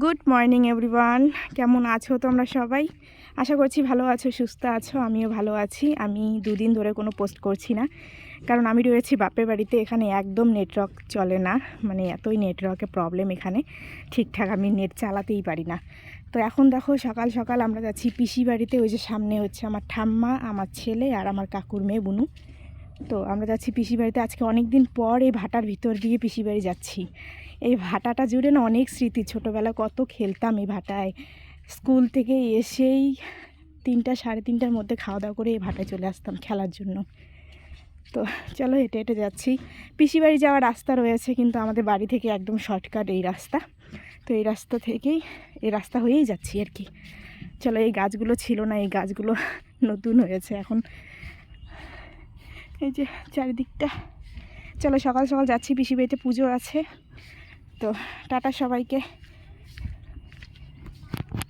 Good morning everyone কেমন আছো তোমরা সবাই? আশা করছি ভালো আছো, সুস্থ আছো। আমিও ভালো আছি। আমি দুদিন ধরে কোনো পোস্ট করছি না। কারণ আমি রয়েছি বাপের বাড়িতে। এখানে একদম নেটওয়ার্ক চলে না। মানে এতই নেটওয়ার্কের প্রবলেম এখানে। ঠিকঠাক আমি নেট চালাতেই পারি না। তো এখন দেখো, সকাল সকাল আমরা যাচ্ছি পিসি বাড়িতে। ওই যে সামনে হচ্ছে আমার ঠাম্মা, আমার ছেলে আর আমার কাকুর মেয়ে বুনু। তো আমরা যাচ্ছি পিসি বাড়িতে। আজকে অনেক দিন পর এই ভাটার ভিতর দিয়ে পিসি বাড়ি যাচ্ছি। এই ভাটাটা জুড়ে না অনেক স্মৃতি। ছোটোবেলা কত খেলতাম এই ভাটায়। স্কুল থেকে এসেই তিনটা, সাড়ে তিনটার মধ্যে খাওয়া দাওয়া করে এই ভাটায় চলে আসতাম খেলার জন্য। তো চলো হেঁটে হেঁটে যাচ্ছি। পিসি বাড়ি যাওয়ার রাস্তা রয়েছে, কিন্তু আমাদের বাড়ি থেকে একদম শর্টকাট এই রাস্তা। তো এই রাস্তা থেকেই, এই রাস্তা হয়েই যাচ্ছি আর কি। চলো এই গাছগুলো ছিল না, এই গাছগুলো নতুন হয়েছে। এখন এই যে চারিদিকটা। চলো সকাল সকাল যাচ্ছি পিসি বাড়িতে পুজো আছে। তো টাটা সবাইকে।